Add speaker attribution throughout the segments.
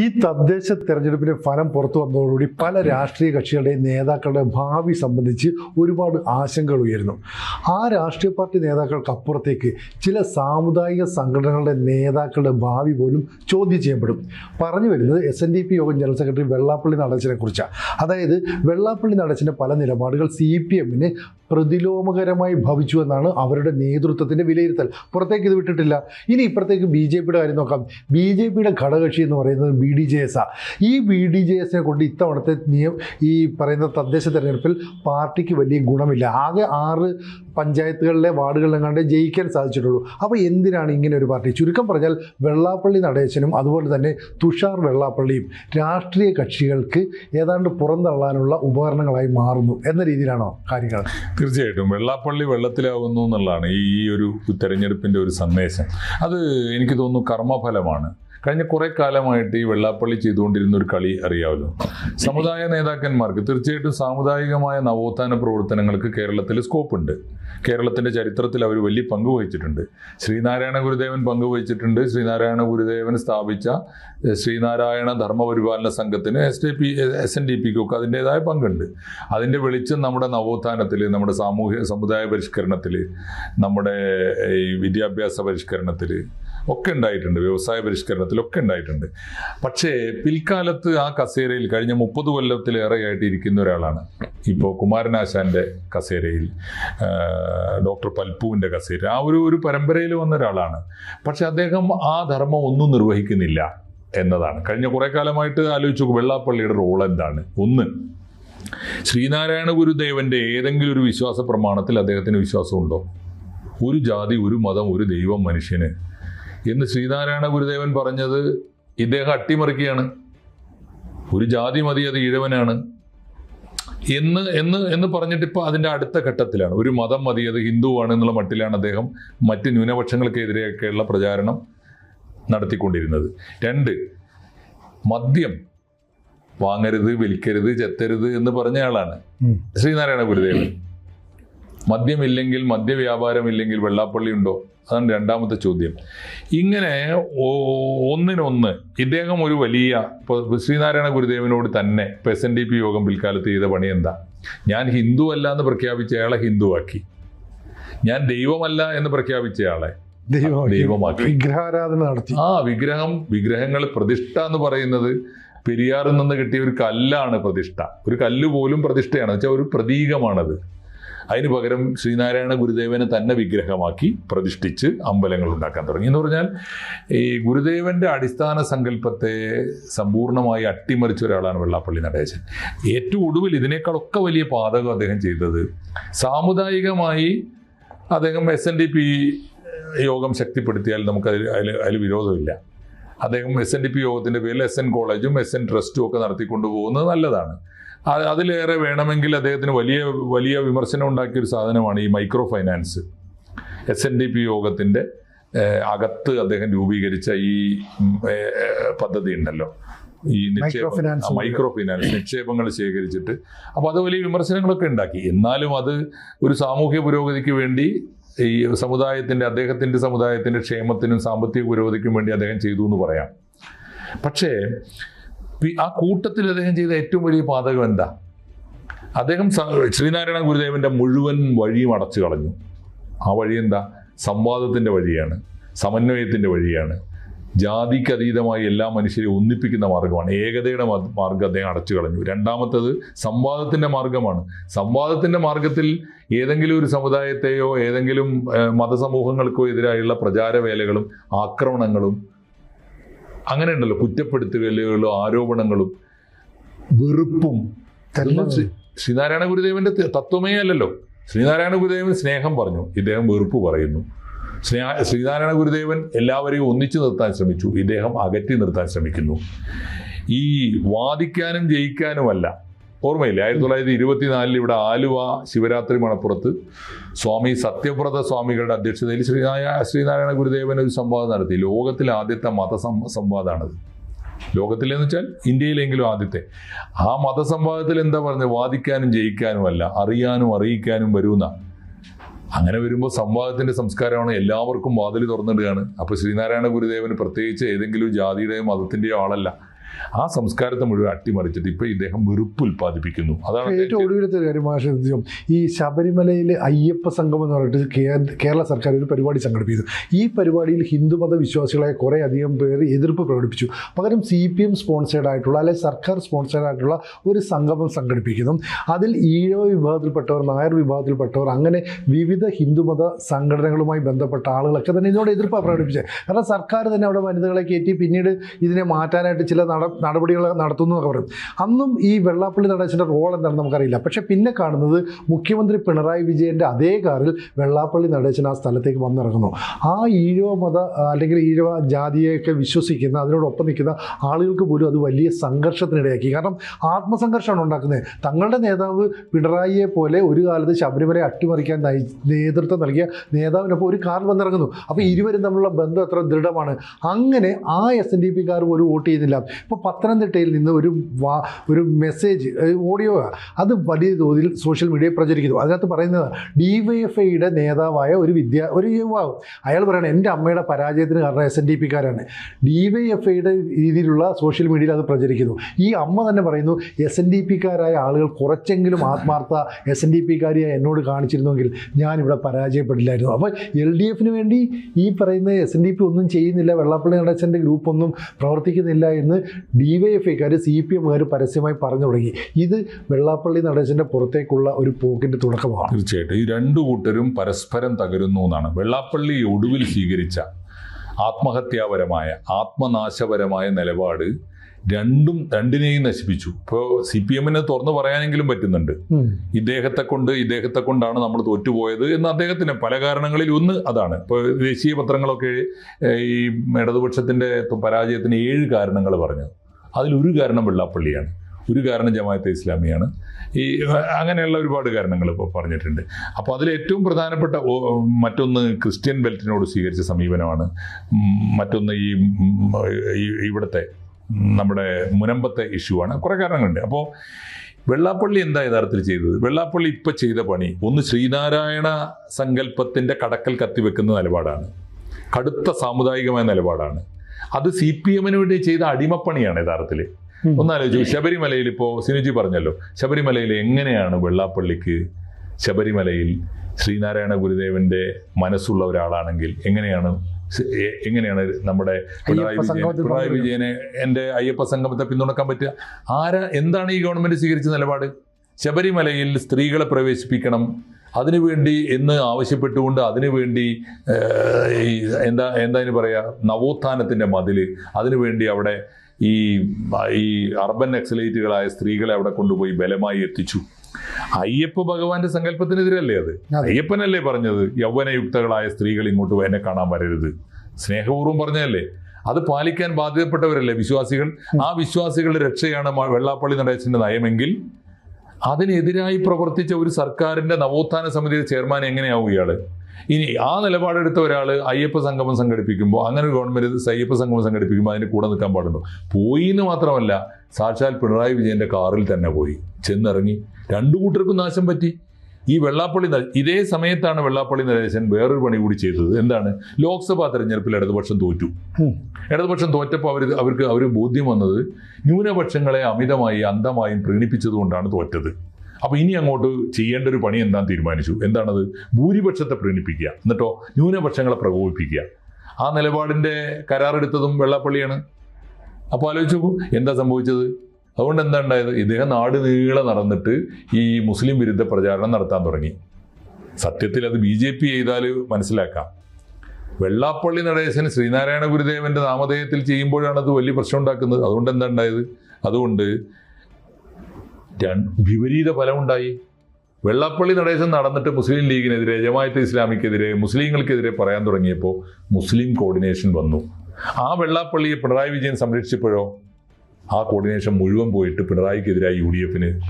Speaker 1: ഈ തദ്ദേശ തെരഞ്ഞെടുപ്പിന്റെ ഫലം പുറത്തു വന്നതോടുകൂടി പല രാഷ്ട്രീയ കക്ഷികളുടെയും നേതാക്കളുടെ ഭാവി സംബന്ധിച്ച് ഒരുപാട് ആശങ്കകൾ ഉയരുന്നു. ആ രാഷ്ട്രീയ പാർട്ടി നേതാക്കൾക്ക് അപ്പുറത്തേക്ക് ചില സാമുദായിക സംഘടനകളുടെ നേതാക്കളുടെ ഭാവി പോലും ചോദ്യം ചെയ്യപ്പെടും. പറഞ്ഞു വരുന്നത് S N D P Yogam general secretary Vellappally നടേശനെ കുറിച്ചാണ് അതായത് വെള്ളാപ്പള്ളി നടേശന്റെ പല നിലപാടുകൾ സി പി എമ്മിന് പ്രതിലോമകരമായി ഭവിച്ചു എന്നാണ് അവരുടെ നേതൃത്വത്തിന്റെ വിലയിരുത്തൽ. പുറത്തേക്ക് ഇത് വിട്ടിട്ടില്ല. ഇനി ഇപ്പുറത്തേക്ക് ബി ജെ പിയുടെ കാര്യം നോക്കാം. ബി ജെ പിയുടെ ഘടകകക്ഷി എന്ന് പറയുന്നത് ബി ഡി ജെ എസ് ആ. ഈ ബി ഡി ജെ എസിനെ കൊണ്ട് ഇത്തവണത്തെ നിയം ഈ പറയുന്ന തദ്ദേശ തെരഞ്ഞെടുപ്പിൽ പാർട്ടിക്ക് വലിയ ഗുണമില്ല. ആകെ ആറ് പഞ്ചായത്തുകളിലെ വാർഡുകളിലെങ്ങാണ്ട് ജയിക്കാൻ സാധിച്ചിട്ടുള്ളൂ. അപ്പോൾ എന്തിനാണ് ഇങ്ങനെ ഒരു പാർട്ടി? ചുരുക്കം പറഞ്ഞാൽ വെള്ളാപ്പള്ളി നടേശനും അതുപോലെ തന്നെ തുഷാർ വെള്ളാപ്പള്ളിയും രാഷ്ട്രീയ കക്ഷികൾക്ക് ഏതാണ്ട് പുറന്തള്ളാനുള്ള ഉപകരണങ്ങളായി മാറുന്നു എന്ന രീതിയിലാണോ കാര്യങ്ങൾ?
Speaker 2: തീർച്ചയായിട്ടും. വെള്ളാപ്പള്ളി വെള്ളത്തിലാവുന്നു എന്നുള്ളതാണ് ഈ ഒരു തെരഞ്ഞെടുപ്പിന്റെ ഒരു സന്ദേശം. അത് എനിക്ക് തോന്നുന്നു കർമ്മഫലമാണ്. കഴിഞ്ഞ കുറെ കാലമായിട്ട് ഈ വെള്ളാപ്പള്ളി ചെയ്തുകൊണ്ടിരുന്ന ഒരു കളി അറിയാമല്ലോ സമുദായ നേതാക്കന്മാർക്ക് തീർച്ചയായിട്ടും സാമുദായികമായ നവോത്ഥാന പ്രവർത്തനങ്ങൾക്ക് കേരളത്തിൽ സ്കോപ്പ് ഉണ്ട്. കേരളത്തിന്റെ ചരിത്രത്തിൽ അവർ വലിയ പങ്ക് വഹിച്ചിട്ടുണ്ട്. ശ്രീനാരായണ ഗുരുദേവൻ പങ്കുവഹിച്ചിട്ടുണ്ട് ശ്രീനാരായണ ഗുരുദേവൻ സ്ഥാപിച്ച ശ്രീനാരായണ ധർമ്മപരിപാലന സംഘത്തിന് S D P S N D പിക്കൊക്കെ അതിന്റെതായ പങ്കുണ്ട്. അതിന്റെ വെളിച്ചം നമ്മുടെ നവോത്ഥാനത്തിൽ നമ്മുടെ സാമൂഹ്യ സമുദായ പരിഷ്കരണത്തിൽ നമ്മുടെ ഈ വിദ്യാഭ്യാസ പരിഷ്കരണത്തിൽ ഒക്കെ ഉണ്ടായിട്ടുണ്ട്. വ്യവസായ പരിഷ്കരണത്തിലൊക്കെ ഉണ്ടായിട്ടുണ്ട്. പക്ഷേ പിൽക്കാലത്ത് ആ കസേരയിൽ കഴിഞ്ഞ മുപ്പത് കൊല്ലത്തിലേറെയായിട്ട് ഇരിക്കുന്ന ഒരാളാണ്. ഇപ്പോൾ കുമാരനാശാന്റെ കസേരയിൽ ഡോക്ടർ പൽപ്പുവിന്റെ കസേര ആ ഒരു ഒരു പരമ്പരയിൽ വന്ന ഒരാളാണ്. പക്ഷെ അദ്ദേഹം ആ ധർമ്മം ഒന്നും നിർവഹിക്കുന്നില്ല എന്നതാണ്. കഴിഞ്ഞ കുറേ കാലമായിട്ട് ആലോചിച്ചു നോക്കും വെള്ളാപ്പള്ളിയുടെ റോൾ എന്താണ്? ഒന്ന് ശ്രീനാരായണ ഗുരുദേവന്റെ ഏതെങ്കിലും ഒരു വിശ്വാസ പ്രമാണത്തിൽ അദ്ദേഹത്തിന് വിശ്വാസമുണ്ടോ? ഒരു ജാതി ഒരു മതം ഒരു ദൈവം മനുഷ്യന് എന്ന് ശ്രീനാരായണ ഗുരുദേവൻ പറഞ്ഞത് ഇദ്ദേഹം അട്ടിമറിക്കുകയാണ്. ഒരു ജാതി മതി അത് ഈഴവനാണ്. എന്ന് എന്ന് എന്ന് പറഞ്ഞിട്ട് ഇപ്പോൾ അതിന്റെ അടുത്ത ഘട്ടത്തിലാണ്. ഒരു മതം മതി അത് ഹിന്ദുവാണ് എന്നുള്ള മട്ടിലാണ് അദ്ദേഹം മറ്റ് ന്യൂനപക്ഷങ്ങൾക്കെതിരെയൊക്കെയുള്ള പ്രചാരണം നടത്തിക്കൊണ്ടിരുന്നത്. രണ്ട് മദ്യം വാങ്ങരുത് വിൽക്കരുത് ചെത്തരുത് എന്ന് പറഞ്ഞ ആളാണ്. ശ്രീനാരായണ ഗുരുദേവൻ. മദ്യമില്ലെങ്കിൽ മദ്യവ്യാപാരമില്ലെങ്കിൽ വെള്ളാപ്പള്ളി ഉണ്ടോ? അതാണ് രണ്ടാമത്തെ ചോദ്യം. ഇങ്ങനെ ഒന്നിനൊന്ന് ഇദ്ദേഹം ഒരു വലിയ ഇപ്പോൾ ശ്രീനാരായണ ഗുരുദേവനോട് തന്നെ ഇപ്പൊ എസ് എൻ ഡി പി യോഗം പിൽക്കാലത്ത് ചെയ്ത പണി എന്താ? ഞാൻ ഹിന്ദു അല്ല എന്ന് പ്രഖ്യാപിച്ച അയാളെ ഹിന്ദുവാക്കി. ഞാൻ ദൈവമല്ല എന്ന് പ്രഖ്യാപിച്ച
Speaker 1: ആളെ
Speaker 2: ദൈവമാക്കി.
Speaker 1: വിഗ്രഹാരാധന നടത്തി.
Speaker 2: ആ വിഗ്രഹം വിഗ്രഹങ്ങൾ പ്രതിഷ്ഠ എന്ന് പറയുന്നത് പെരിയാറിൽ നിന്ന് കിട്ടിയ ഒരു കല്ലാണ് പ്രതിഷ്ഠ. ഒരു കല്ല് പോലും പ്രതിഷ്ഠയാണ്. വെച്ചാൽ ഒരു പ്രതീകമാണത്. അതിന് പകരം ശ്രീനാരായണ ഗുരുദേവനെ തന്നെ വിഗ്രഹമാക്കി പ്രതിഷ്ഠിച്ച് അമ്പലങ്ങൾ ഉണ്ടാക്കാൻ തുടങ്ങി. എന്ന് പറഞ്ഞാൽ ഈ ഗുരുദേവന്റെ അടിസ്ഥാന സങ്കല്പത്തെ സമ്പൂർണമായി അട്ടിമറിച്ച ഒരാളാണ് വെള്ളാപ്പള്ളി നടേശൻ. ഏറ്റവും ഒടുവിൽ ഇതിനേക്കാളൊക്കെ വലിയ പാതകം അദ്ദേഹം ചെയ്തത് സാമുദായികമായി അദ്ദേഹം എസ് യോഗം ശക്തിപ്പെടുത്തിയാൽ നമുക്ക് അതിൽ അതിൽ അതിൽ വിരോധമില്ല. അദ്ദേഹം എസ് എൻ ഡി പി യോഗത്തിന്റെ പേരിൽ എസ് എൻ കോളേജും എസ് എൻ ട്രസ്റ്റും ഒക്കെ നടത്തിക്കൊണ്ടു പോകുന്നത് നല്ലതാണ് അതിലേറെ വേണമെങ്കിൽ അദ്ദേഹത്തിന് വലിയ വലിയ വിമർശനം ഉണ്ടാക്കിയ ഒരു സാധനമാണ് ഈ micro finance S N D P യോഗത്തിന്റെ അകത്ത് അദ്ദേഹം രൂപീകരിച്ച ഈ പദ്ധതി ഉണ്ടല്ലോ. ഈ നിക്ഷേപം മൈക്രോ ഫിനാൻസ് നിക്ഷേപങ്ങൾ ശേഖരിച്ചിട്ട്. അപ്പോൾ അത് വലിയ വിമർശനങ്ങളൊക്കെ ഉണ്ടാക്കി. എന്നാലും അത് ഒരു സാമൂഹ്യ പുരോഗതിക്ക് വേണ്ടി ഈ സമുദായത്തിന്റെ അദ്ദേഹത്തിന്റെ സമുദായത്തിന്റെ ക്ഷേമത്തിനും സാമ്പത്തിക പുരോഗതിക്കും വേണ്ടി അദ്ദേഹം ചെയ്തു എന്ന് പറയാം. പക്ഷേ ആ കൂട്ടത്തിൽ അദ്ദേഹം ചെയ്ത ഏറ്റവും വലിയ പാതകം എന്താ? അദ്ദേഹം ശ്രീനാരായണ ഗുരുദേവന്റെ മുഴുവൻ വഴിയും അടച്ചു കളഞ്ഞു. ആ വഴി എന്താ? സംവാദത്തിന്റെ വഴിയാണ്. സമന്വയത്തിന്റെ വഴിയാണ്. ജാതിക്ക് അതീതമായി എല്ലാ മനുഷ്യരെയും ഒന്നിപ്പിക്കുന്ന മാർഗമാണ് ഏകതയുടെ മാർഗം മാർഗം അദ്ദേഹം അടച്ചു കളഞ്ഞു. രണ്ടാമത്തത് സംവാദത്തിന്റെ മാർഗമാണ് സംവാദത്തിന്റെ മാർഗത്തിൽ ഏതെങ്കിലും ഒരു സമുദായത്തെയോ ഏതെങ്കിലും മതസമൂഹങ്ങൾക്കോ എതിരായുള്ള പ്രചാരവേലകളും ആക്രമണങ്ങളും അങ്ങനെ ഉണ്ടല്ലോ കുറ്റപ്പെടുത്തലുകളും ആരോപണങ്ങളും വെറുപ്പും ശ്രീനാരായണ ഗുരുദേവന്റെ തത്വമേ അല്ലല്ലോ. ശ്രീനാരായണ ഗുരുദേവൻ സ്നേഹം പറഞ്ഞു. ഇദ്ദേഹം വെറുപ്പ് പറയുന്നു. സ്നേഹ ശ്രീനാരായണ ഗുരുദേവൻ എല്ലാവരെയും ഒന്നിച്ചു നിർത്താൻ ശ്രമിച്ചു. ഇദ്ദേഹം അകറ്റി നിർത്താൻ ശ്രമിക്കുന്നു. ഈ വാദിക്കാനും ജയിക്കാനുമല്ല. ഓർമ്മയില്ലേ? ആയിരത്തി തൊള്ളായിരത്തി ഇരുപത്തിനാലിൽ ഇവിടെ ആലുവ ശിവരാത്രി മണപ്പുറത്ത് സ്വാമി സത്യവ്രത സ്വാമികളുടെ അധ്യക്ഷതയിൽ ശ്രീനാരായ ശ്രീനാരായണ ഗുരുദേവൻ ഒരു സംവാദം നടത്തി. ലോകത്തിലെ ആദ്യത്തെ മതസം സംവാദമാണത് ലോകത്തിലെന്ന് വെച്ചാൽ ഇന്ത്യയിലെങ്കിലും ആദ്യത്തെ. ആ മതസംവാദത്തിൽ എന്താ പറഞ്ഞത്? വാദിക്കാനും ജയിക്കാനും അല്ല അറിയാനും അറിയിക്കാനും വരുന്ന അങ്ങനെ വരുമ്പോൾ സംവാദത്തിന്റെ സംസ്കാരമാണ് എല്ലാവർക്കും വാതിൽ തുറന്നിടുകയാണ്. അപ്പൊ ശ്രീനാരായണ ഗുരുദേവന് പ്രത്യേകിച്ച് ഏതെങ്കിലും ജാതിയുടെയോ മതത്തിന്റെയോ ആളല്ല. ആ സംസ്കാരത്തെ മുഴുവൻ അട്ടിമറിച്ചിട്ട് ഇപ്പൊ ഇദ്ദേഹം വെറുപ്പ് ഉൽപ്പാദിപ്പിക്കുന്നു. അതാണ്
Speaker 1: ഏറ്റവും ഒടുവിലത്തെ കാര്യം മാഷ ഈ ശബരിമലയിൽ അയ്യപ്പ സംഗമം എന്ന് പറഞ്ഞിട്ട് കേരള സർക്കാർ ഒരു പരിപാടി സംഘടിപ്പിച്ചു ഈ പരിപാടിയിൽ ഹിന്ദുമത വിശ്വാസികളെ കുറേ അധികം പേർ എതിർപ്പ് പ്രകടിപ്പിച്ചു. പകരം സി പി എം സ്പോൺസേഡ് ആയിട്ടുള്ള അല്ലെങ്കിൽ സർക്കാർ സ്പോൺസേഡ് ആയിട്ടുള്ള ഒരു സംഗമം സംഘടിപ്പിക്കുന്നു. അതിൽ ഈഴവ വിഭാഗത്തിൽപ്പെട്ടവർ നായർ വിഭാഗത്തിൽപ്പെട്ടവർ അങ്ങനെ വിവിധ ഹിന്ദുമത സംഘടനകളുമായി ബന്ധപ്പെട്ട ആളുകളൊക്കെ തന്നെ ഇതിനോട് എതിർപ്പാണ് പ്രകടിപ്പിച്ചത്. കാരണം സർക്കാർ തന്നെ അവിടെ വനിതകളെ കയറ്റി പിന്നീട് ഇതിനെ മാറ്റാനായിട്ട് ചില നട നടപടികൾ നടത്തുന്നു എന്നൊക്കെ പറയും. അന്നും ഈ വെള്ളാപ്പള്ളി നടേശന്റെ റോൾ എന്താണെന്ന് നമുക്കറിയില്ല. പക്ഷേ പിന്നെ കാണുന്നത് മുഖ്യമന്ത്രി പിണറായി വിജയന്റെ അതേ കാറിൽ വെള്ളാപ്പള്ളി നടേശൻ ആ സ്ഥലത്തേക്ക് വന്നിറങ്ങുന്നു. ആ ഈഴവ മത അല്ലെങ്കിൽ ഈഴവ ജാതിയെയൊക്കെ വിശ്വസിക്കുന്ന അതിനോടൊപ്പം നിൽക്കുന്ന ആളുകൾക്ക് പോലും അത് വലിയ സംഘർഷത്തിനിടയാക്കി. കാരണം ആത്മസംഘർഷമാണ് ഉണ്ടാക്കുന്നത്. തങ്ങളുടെ നേതാവ് പിണറായിയെ പോലെ ഒരു കാലത്ത് ശബരിമല അട്ടിമറിക്കാൻ നേതൃത്വം നൽകിയ നേതാവിനൊപ്പം ഒരു കാറിൽ വന്നിറങ്ങുന്നു. അപ്പോൾ ഇരുവരും തമ്മിലുള്ള ബന്ധം എത്ര ദൃഢമാണ്. അങ്ങനെ ആ എസ് എൻ ഡി പിക്കാർ പോലും വോട്ട് ചെയ്യുന്നില്ല. ഇപ്പോൾ പത്തനംതിട്ടയിൽ നിന്ന് ഒരു വാ ഒരു മെസ്സേജ് ഓഡിയോ അത് വലിയ തോതിൽ സോഷ്യൽ മീഡിയയിൽ പ്രചരിക്കുന്നു. അതിനകത്ത് പറയുന്നത് ഡി വൈ എഫ് ഐയുടെ നേതാവായ ഒരു വിദ്യ ഒരു യുവാവ്. അയാൾ പറയണം എന്റെ അമ്മയുടെ പരാജയത്തിന് കാരണം എസ് എൻ ഡി പിക്കാരാണ് ഡി വൈ എഫ് ഐയുടെ രീതിയിലുള്ള സോഷ്യൽ മീഡിയയിൽ അത് പ്രചരിക്കുന്നു. ഈ അമ്മ തന്നെ പറയുന്നു എസ് എൻ ഡി പിക്കാരായ ആളുകൾ കുറച്ചെങ്കിലും ആത്മാർത്ഥ എസ് എൻ ഡി പിക്കാരിയായി എന്നോട് കാണിച്ചിരുന്നെങ്കിൽ ഞാനിവിടെ പരാജയപ്പെടില്ലായിരുന്നു. അപ്പോൾ എൽ ഡി എഫിന് വേണ്ടി ഈ പറയുന്ന എസ് എൻ ഡി പി ഒന്നും ചെയ്യുന്നില്ല വെള്ളാപ്പള്ളി നടച്ചന്റെ ഗ്രൂപ്പൊന്നും പ്രവർത്തിക്കുന്നില്ല എന്ന് ഡി വൈ എഫ് ഐക്കാർ സി പി എമ്മുകാർ പരസ്യമായി പറഞ്ഞു തുടങ്ങി. ഇത് വെള്ളാപ്പള്ളി നടേശന്റെ പുറത്തേക്കുള്ള ഒരു പോക്കിന്റെ തുടക്കമാണ്.
Speaker 2: തീർച്ചയായിട്ടും. ഈ രണ്ടു കൂട്ടരും പരസ്പരം തകരുന്നു എന്നാണ്. വെള്ളാപ്പള്ളി ഒടുവിൽ സ്വീകരിച്ച ആത്മഹത്യാപരമായ ആത്മനാശപരമായ നിലപാട് രണ്ടും രണ്ടിനെയും നശിപ്പിച്ചു. ഇപ്പോ സി പി എമ്മിനെ തുറന്നു പറയാനെങ്കിലും പറ്റുന്നുണ്ട്. ഇദ്ദേഹത്തെ കൊണ്ട് ഇദ്ദേഹത്തെ കൊണ്ടാണ് നമ്മൾ തോറ്റുപോയത് എന്ന് അദ്ദേഹത്തിന് പല കാരണങ്ങളിൽ ഒന്ന് അതാണ്. ഇപ്പോൾ ദേശീയ പത്രങ്ങളൊക്കെ ഈ ഇടതുപക്ഷത്തിന്റെ പരാജയത്തിന് ഏഴ് കാരണങ്ങൾ പറഞ്ഞു. അതിലൊരു കാരണം വെള്ളാപ്പള്ളിയാണ്. ഒരു കാരണം ജമാഅത്തെ ഇസ്ലാമിയാണ്. ഈ അങ്ങനെയുള്ള ഒരുപാട് കാരണങ്ങൾ ഇപ്പോൾ പറഞ്ഞിട്ടുണ്ട്. അപ്പോൾ അതിൽ ഏറ്റവും പ്രധാനപ്പെട്ട മറ്റൊന്ന് ക്രിസ്ത്യൻ ബെൽറ്റിനോട് സ്വീകരിച്ച സമീപനമാണ്. മറ്റൊന്ന് ഈ ഇവിടുത്തെ നമ്മുടെ മുനമ്പത്തെ ഇഷ്യൂ ആണ്. കുറേ കാരണങ്ങളുണ്ട്. അപ്പോൾ വെള്ളാപ്പള്ളി എന്താ യഥാർത്ഥത്തിൽ ചെയ്തത്? വെള്ളാപ്പള്ളി ഇപ്പോൾ ചെയ്ത പണി ഒന്ന് ശ്രീനാരായണ സങ്കല്പത്തിന്റെ കടക്കൽ കത്തിവെക്കുന്ന നിലപാടാണ്. കടുത്ത സാമുദായികമായ നിലപാടാണ്. അത് സി പി എമ്മിന് വേണ്ടി ചെയ്ത അടിമപ്പണിയാണ് യഥാർത്ഥത്തിൽ. ഒന്നാലോചിച്ചു ശബരിമലയിൽ ഇപ്പോൾ സിനുജി പറഞ്ഞല്ലോ ശബരിമലയിൽ എങ്ങനെയാണ് വെള്ളാപ്പള്ളിക്ക് ശബരിമലയിൽ ശ്രീനാരായണ ഗുരുദേവന്റെ മനസ്സുള്ള ഒരാളാണെങ്കിൽ എങ്ങനെയാണ് എങ്ങനെയാണ് നമ്മുടെ പിണറായി വിജയൻ? പിണറായി വിജയനെ എന്റെ അയ്യപ്പ സംഗമത്തെ പിന്തുണക്കാൻ പറ്റുക. ആരാ എന്താണ് ഈ ഗവൺമെന്റ് സ്വീകരിച്ച നിലപാട്? ശബരിമലയിൽ സ്ത്രീകളെ പ്രവേശിപ്പിക്കണം. അതിനുവേണ്ടി എന്ന് ആവശ്യപ്പെട്ടുകൊണ്ട് അതിനുവേണ്ടി ഈ എന്താ എന്താ പറയുക പറയാ? നവോത്ഥാനത്തിന്റെ മതിൽ അതിനുവേണ്ടി അവിടെ ഈ ഈ അർബൻ എക്സലേറ്റുകളായ സ്ത്രീകളെ അവിടെ കൊണ്ടുപോയി ബലമായി എത്തിച്ചു. അയ്യപ്പ ഭഗവാന്റെ സങ്കല്പത്തിനെതിരല്ലേ അത്. അയ്യപ്പനല്ലേ പറഞ്ഞത്? യൗവനയുക്തകളായ സ്ത്രീകൾ ഇങ്ങോട്ട് എന്നെ കാണാൻ വരരുത്. സ്നേഹപൂർവം പറഞ്ഞതല്ലേ? അത് പാലിക്കാൻ ബാധ്യതപ്പെട്ടവരല്ലേ വിശ്വാസികൾ? ആ വിശ്വാസികളുടെ രക്ഷയാണ് വെള്ളാപ്പള്ളി നടേശന്റെ നയമെങ്കിൽ അതിനെതിരായി പ്രവർത്തിച്ച ഒരു സർക്കാരിന്റെ നവോത്ഥാന സമിതിയുടെ ചെയർമാൻ എങ്ങനെയാവും ഇയാൾ? ഇനി ആ നിലപാടെടുത്ത ഒരാൾ അയ്യപ്പ സംഗമം സംഘടിപ്പിക്കുമ്പോൾ അങ്ങനെ ഒരു ഗവൺമെന്റ് അയ്യപ്പ സംഗമം സംഘടിപ്പിക്കുമ്പോൾ അതിന് കൂടെ നിൽക്കാൻ പാടുണ്ടോ? പോയി എന്ന് മാത്രമല്ല സാക്ഷാൽ പിണറായി വിജയന്റെ കാറിൽ തന്നെ പോയി. ചെന്നിറങ്ങി രണ്ടു കൂട്ടർക്കും നാശം പറ്റി. ഈ വെള്ളാപ്പള്ളി ഇതേ സമയത്താണ് വെള്ളാപ്പള്ളി നരേശൻ വേറൊരു പണി കൂടി ചെയ്തത്. എന്താണ്? ലോക്സഭാ തെരഞ്ഞെടുപ്പിൽ ഇടതുപക്ഷം തോറ്റു. ഇടതുപക്ഷം തോറ്റപ്പോൾ അവർ അവർക്ക് അവർ ബോധ്യം വന്നത് ന്യൂനപക്ഷങ്ങളെ അമിതമായി അന്ധമായും പ്രീണിപ്പിച്ചതുകൊണ്ടാണ് തോറ്റത്. അപ്പോൾ ഇനി അങ്ങോട്ട് ചെയ്യേണ്ട ഒരു പണി എന്താണെന്ന് തീരുമാനിച്ചു? എന്താണത്? ഭൂരിപക്ഷത്തെ പ്രീണിപ്പിക്കുക. എന്നിട്ടോ ന്യൂനപക്ഷങ്ങളെ പ്രകോപിപ്പിക്കുക. ആ നിലപാടിന്റെ കരാറെടുത്തതും വെള്ളാപ്പള്ളിയാണ്. അപ്പോൾ ആലോചിച്ചു എന്താ സംഭവിച്ചത്? അതുകൊണ്ട് എന്താ ഉണ്ടായത് ഇദ്ദേഹം നാട് നീളെ നടന്നിട്ട് ഈ മുസ്ലിം വിരുദ്ധ പ്രചാരണം നടത്താൻ തുടങ്ങി. സത്യത്തിൽ അത് ബി ജെ പി ചെയ്താൽ മനസ്സിലാക്കാം. വെള്ളാപ്പള്ളി നടേശൻ ശ്രീനാരായണ ഗുരുദേവന്റെ നാമധേയത്തിൽ ചെയ്യുമ്പോഴാണ് അത് വലിയ പ്രശ്നം ഉണ്ടാക്കുന്നത്. അതുകൊണ്ട് എന്താ ഉണ്ടായത് അതുകൊണ്ട് വിപരീത ഫലമുണ്ടായി വെള്ളാപ്പള്ളി നടേശൻ നടന്നിട്ട് മുസ്ലിം ലീഗിനെതിരെ ജമാഅത്ത് ഇസ്ലാമിക്കെതിരെ മുസ്ലിങ്ങൾക്കെതിരെ പറയാൻ തുടങ്ങിയപ്പോൾ മുസ്ലിം കോർഡിനേഷൻ വന്നു. ആ വെള്ളാപ്പള്ളിയെ പിണറായി വിജയൻ സംരക്ഷിച്ചപ്പോഴോ ആ കോർഡിനേഷൻ മുഴുവൻ പോയിട്ട് പിണറായിക്കെതിരായി യു ഡി എഫിന്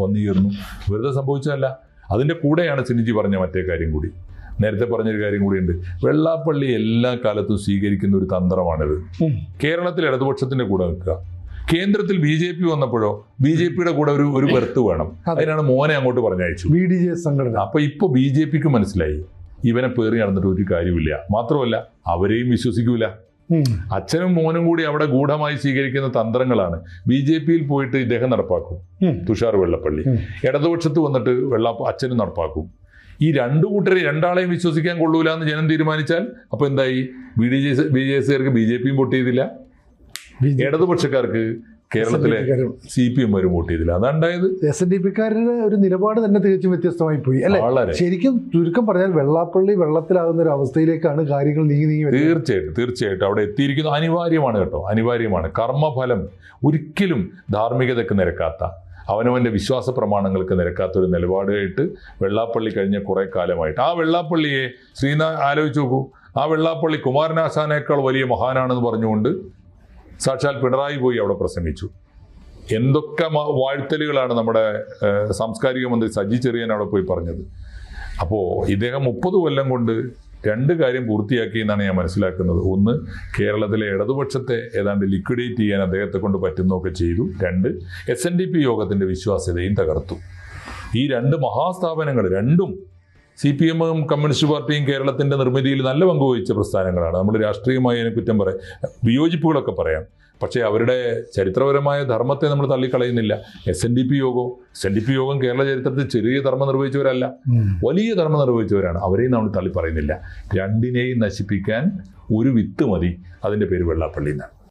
Speaker 2: വന്നുചേർന്നു വെറുതെ സംഭവിച്ചതല്ല. അതിന്റെ കൂടെയാണ് സിനിജി പറഞ്ഞ മറ്റേ കാര്യം കൂടി. നേരത്തെ പറഞ്ഞൊരു കാര്യം കൂടിയുണ്ട്. വെള്ളാപ്പള്ളി എല്ലാ കാലത്തും സ്വീകരിക്കുന്ന ഒരു തന്ത്രമാണിത്. കേരളത്തിൽ ഇടതുപക്ഷത്തിന്റെ കൂടെ നിൽക്കുക. കേന്ദ്രത്തിൽ ബി ജെ പി വന്നപ്പോഴോ ബി ജെ പിയുടെ കൂടെ ഒരു ഒരു ബെർത്ത് വേണം.
Speaker 1: അതെ.
Speaker 2: അതിനാണ് മോനെ അങ്ങോട്ട് പറഞ്ഞയച്ചു.
Speaker 1: ബി ഡി ജെ സംഘടന.
Speaker 2: അപ്പൊ ഇപ്പൊ ബി ജെ പിക്ക് മനസ്സിലായി. ഇവനെ പേറി നടന്നിട്ട് ഒരു കാര്യമില്ല മാത്രമല്ല അവരെയും വിശ്വസിക്കൂല. അച്ഛനും മോനും കൂടി അവിടെ ഗൂഢമായി സ്വീകരിക്കുന്ന തന്ത്രങ്ങളാണ്. ബി ജെ പിയിൽ പോയിട്ട് ഇദ്ദേഹം നടപ്പാക്കും. തുഷാർ വെള്ളപ്പള്ളി. ഇടതുപക്ഷത്ത് വന്നിട്ട് വെള്ളാപ്പ അച്ഛനും നടപ്പാക്കും. ഈ രണ്ടു കൂട്ടരെ രണ്ടാളെയും വിശ്വസിക്കാൻ കൊള്ളൂല എന്ന് ജനം തീരുമാനിച്ചാൽ അപ്പൊ എന്തായി? B D J B J എസുകാർക്ക് B J പിയും വോട്ട് ചെയ്തില്ല. ഇടതുപക്ഷക്കാർക്ക് കേരളത്തിലെ സി പി എം വരും വോട്ട് ചെയ്തില്ല. അതാണ്ടായത്?
Speaker 1: എസ് എൻ ഡി പിക്കാരുടെ ഒരു നിലപാട് തന്നെ തികച്ചും വ്യത്യസ്തമായി പോയി. അല്ലെ? ശരിക്കും ചുരുക്കം പറഞ്ഞാൽ വെള്ളാപ്പള്ളി വെള്ളത്തിലാകുന്ന ഒരു അവസ്ഥയിലേക്കാണ് കാര്യങ്ങൾ നീങ്ങി നീങ്ങി
Speaker 2: തീർച്ചയായിട്ടും തീർച്ചയായിട്ടും. അവിടെ എത്തിയിരിക്കുന്നത് അനിവാര്യമാണ് കേട്ടോ. അനിവാര്യമാണ്. കർമ്മഫലം ഒരിക്കലും ധാർമ്മികതയ്ക്ക് നിരക്കാത്ത അവനവന്റെ വിശ്വാസ പ്രമാണങ്ങൾക്ക് നിരക്കാത്ത ഒരു നിലപാടായിട്ട് വെള്ളാപ്പള്ളി കഴിഞ്ഞ കുറേ കാലമായിട്ട്. ആ വെള്ളാപ്പള്ളിയെ ശ്രീനാ ആലോചിച്ച് നോക്കൂ. ആ വെള്ളാപ്പള്ളി കുമാരനാശാനേക്കാൾ വലിയ മഹാനാണെന്ന് പറഞ്ഞുകൊണ്ട് സാക്ഷാൽ പിണറായി പോയി അവിടെ പ്രസംഗിച്ചു. എന്തൊക്കെ വാഴ്ത്തലുകളാണ് നമ്മുടെ സാംസ്കാരിക മന്ത്രി സജി ചെറിയാൻ അവിടെ പോയി പറഞ്ഞത്. അപ്പോൾ ഇദ്ദേഹം മുപ്പത് കൊല്ലം കൊണ്ട് രണ്ട് കാര്യം പൂർത്തിയാക്കി എന്നാണ് ഞാൻ മനസ്സിലാക്കുന്നത്. ഒന്ന് കേരളത്തിലെ ഇടതുപക്ഷത്തെ ഏതാണ്ട് ലിക്വിഡേറ്റ് ചെയ്യാൻ അദ്ദേഹത്തെ കൊണ്ട് പറ്റുന്നതൊക്കെ ചെയ്തു. രണ്ട് എസ് യോഗത്തിന്റെ വിശ്വാസ്യതയും തകർത്തു. ഈ രണ്ട് മഹാസ്ഥാപനങ്ങൾ രണ്ടും സി പി എമ്മും കമ്മ്യൂണിസ്റ്റ് പാർട്ടിയും കേരളത്തിന്റെ നിർമ്മിതിയിൽ നല്ല പങ്കുവഹിച്ച പ്രസ്ഥാനങ്ങളാണ്. നമ്മൾ രാഷ്ട്രീയമായി അതിനെ കുറ്റം പറയാം. വിയോജിപ്പുകളൊക്കെ പറയാം. പക്ഷേ അവരുടെ ചരിത്രപരമായ ധർമ്മത്തെ നമ്മൾ തള്ളിക്കളയുന്നില്ല. എസ് എൻ ഡി പി യോഗവും S N D P Yogam Kerala ചരിത്രത്തിൽ ചെറിയ ധർമ്മം നിർവഹിച്ചവരല്ല. വലിയ ധർമ്മം നിർവഹിച്ചവരാണ്. അവരെയും നമ്മൾ തള്ളി പറയുന്നില്ല രണ്ടിനെയും നശിപ്പിക്കാൻ ഒരു വിത്ത് മതി. അതിന്റെ പേര് വെള്ളാപ്പള്ളി എന്നാണ്.